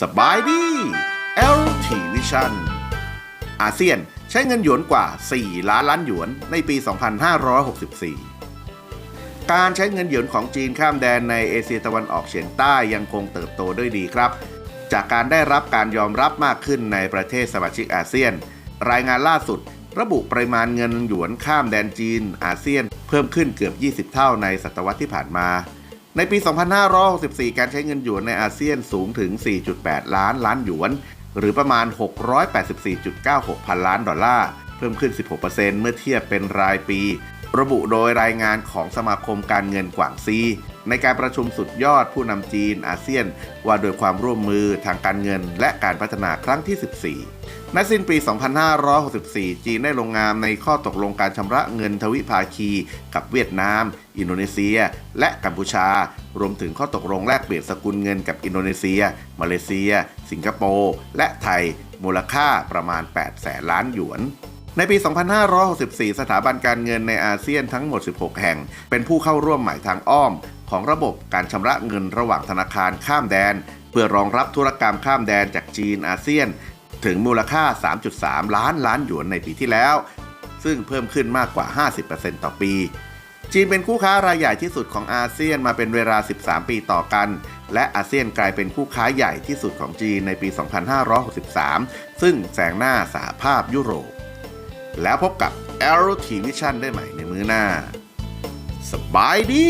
สบายดี LT Vision อาเซียนใช้เงินหยวนกว่า 4 ล้านล้านหยวนในปี 2564 การใช้เงินหยวนของจีนข้ามแดนในเอเชียตะวันออกเฉียงใต้ยังคงเติบโตด้วยดีครับ จากการได้รับการยอมรับมากขึ้นในประเทศสมาชิกอาเซียน รายงานล่าสุด ระบุปริมาณเงินหยวนข้ามแดนจีน อาเซียน เพิ่มขึ้นเกือบ 20 เท่าในศตวรรษที่ผ่านมา ในปี 2564 การใช้เงินหยวนในอาเซียนสูงถึง 4.8 ล้านล้านหยวน หรือประมาณ 684.96 พันล้านดอลลาร์ เพิ่มขึ้น 16%เมื่อเทียบเป็นรายปี ระบุโดยรายงานของสมาคมการเงินกวางซีในการประชุมสุดยอดผู้นำจีนอาเซียน ว่าโดยความร่วมมือทางการเงินและการพัฒนาครั้งที่ 14ในสิ้นปี 2564 จีนได้ลงนามในข้อตกลงการชำระเงินทวิภาคี กับเวียดนาม อินโดนีเซีย และกัมพูชา รวมถึงข้อตกลงแลกเปลี่ยนสกุลเงินกับอินโดนีเซีย มาเลเซีย สิงคโปร์ และไทย มูลค่าประมาณ 8 แสนล้านหยวน ในปี 2564 สถาบันการเงินในอาเซียนทั้งหมด 16 แห่ง เป็นผู้เข้าร่วมหม่ทางอ้อม ของระบบการชำระเงินระหว่างธนาคารข้ามแดน เพื่อรองรับธุรกรรมข้ามแดนจากจีนอาเซียน ถึงมูลค่า 3.3 ล้านล้านหยวนในปีที่แล้ว ซึ่งเพิ่มขึ้นมากกว่า 50%ต่อปี จีนเป็นคู่ค้ารายใหญ่ที่สุดของอาเซียนมาเป็นเวลา 13 ปีต่อกันและอาเซียนกลายเป็นคู่ค้าใหญ่ที่สุดของจีนในปี 2563 ซึ่งแซงหน้าสหภาพยุโรป แล้วพบกับ a e r o t Vision ได้ใหม่ในมื้อหน้า สบายดี